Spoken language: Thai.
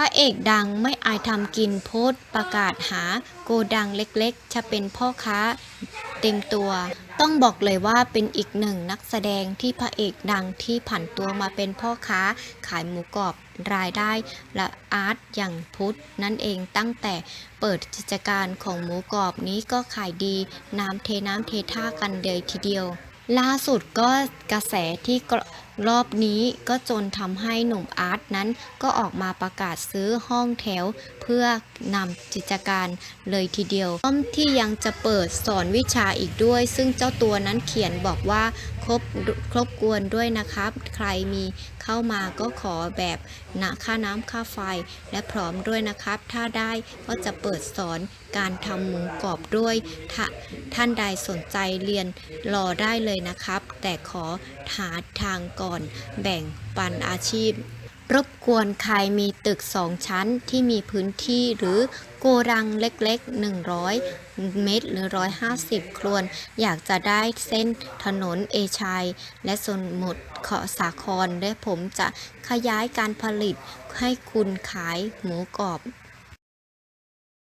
พระเอกดังไม่อายทำกินโพสประกาศหาโกดังเล็กๆ จะเป็นพ่อค้าเต็มตัว ต้องบอกเลยว่าเป็นอีกหนึ่งนักแสดงที่พระเอกดังที่ผันตัวมาเป็นพ่อค้าขายหมูกรอบรายได้และอาร์ตอย่างพุทธนั่นเองตั้งแต่เปิดกิจการของหมูกรอบนี้ก็ขายดีน้ำเทน้ำเทท่ากันเลยทีเดียว ล่าสุดก็กระแสที่รอบนี้ก็จนทำให้หนุ่มอาร์ตนั้นก็ออกมาประกาศซื้อห้องแถว เพื่อนำกิจการเลยทีเดียวพร้อมที่ยังจะเปิดสอนวิชาอีกด้วย ซึ่งเจ้าตัวนั้นเขียนบอกว่าครบครบกวนด้วยนะครับ ใครมีเข้ามาก็ขอแบบนะค่าน้ำค่าไฟและพร้อมด้วยนะครับ ถ้าได้ก็จะเปิดสอนการทำหมูกรอบด้วยถท่านใดสนใจเรียนรอได้เลยนะครับ แต่ขอหาทางก่อนแบ่งปันอาชีพ รบกวนใครมีตึก2ชั้นที่มีพื้นที่หรือโกดังเล็กๆ 100 เมตร หรือ 150 ครวน อยากจะได้เส้นถนนเอชัย และสมุทรเขอสาครและผมจะขยายการผลิตให้คุณขายหมูกรอบ